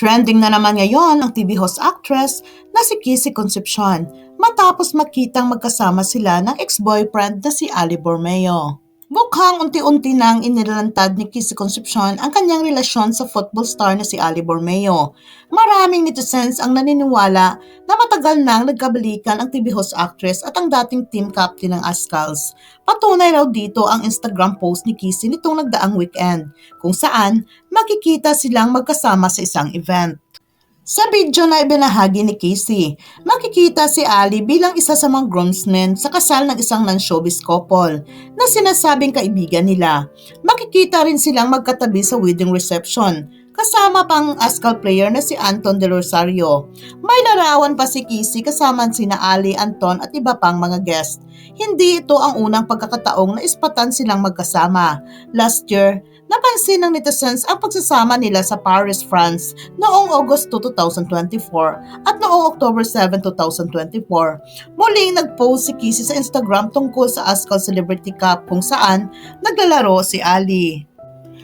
Trending na naman ngayon ang TV host actress na si Kissy Concepcion matapos makitang magkasama sila ng ex-boyfriend na si Ali Bormeo. Mukhang unti-unti nang inilantad ni Kissy Concepcion ang kanyang relasyon sa football star na si Ali Bormeo. Maraming netizens ang naniniwala na matagal nang nagkabalikan ang TV host actress at ang dating team captain ng Ascals. Patunay raw dito ang Instagram post ni Kissy nitong nagdaang weekend, kung saan makikita silang magkasama sa isang event. Sa video na ibinahagi ni Casey, makikita si Ali bilang isa sa mga groomsmen sa kasal ng isang non-showbiz couple na sinasabing kaibigan nila. Makikita rin silang magkatabi sa wedding reception, kasama pang Ascal player na si Anton De Rosario. May larawan pa si Casey kasama sina Ali, Anton at iba pang mga guest. Hindi ito ang unang pagkakataong na ispatan silang magkasama. Last year, napansin ng netizens ang pagsasama nila sa Paris, France noong August 2, 2024 at noong October 7, 2024. Muling nag-post si Kissy sa Instagram tungkol sa Ascal Celebrity Cup kung saan naglalaro si Ali.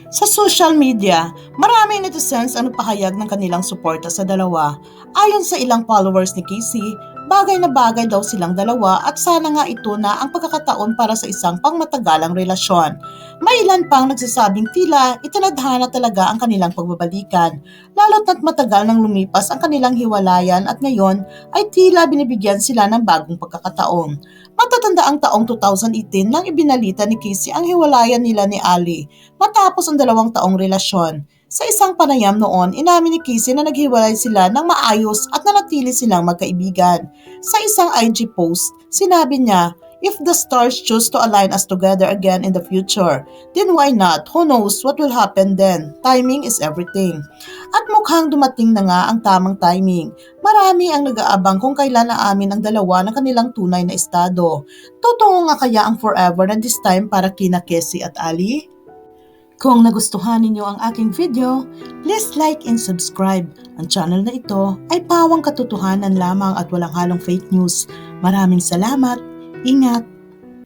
Sa social media, maraming netizens ang nagpahayag ng kanilang suporta sa dalawa. Ayon sa ilang followers ni Casey, bagay na bagay daw silang dalawa at sana nga ito na ang pagkakataon para sa isang pangmatagalang relasyon. May ilan pang nagsasabing tila itinadhana talaga ang kanilang pagbabalikan, lalo't na't matagal nang lumipas ang kanilang hiwalayan at ngayon ay tila binibigyan sila ng bagong pagkakataon. Matatanda ang taong 2018 nang ibinalita ni Casey ang hiwalayan nila ni Ali matapos ang dalawang taong relasyon. Sa isang panayam noon, inamin ni Casey na naghiwalay sila ng maayos at nanatili silang magkaibigan. Sa isang IG post, sinabi niya, If the stars choose to align us together again in the future, then why not? Who knows what will happen then? Timing is everything. At mukhang dumating na nga ang tamang timing. Marami ang nag-aabang kung kailan aamin ang dalawa ng kanilang tunay na estado. Totoo nga kaya ang forever na this time para kina Casey at Ali? Kung nagustuhan ninyo ang aking video, please like and subscribe. Ang channel na ito ay pawang katotohanan lamang at walang halong fake news. Maraming salamat. Ingat.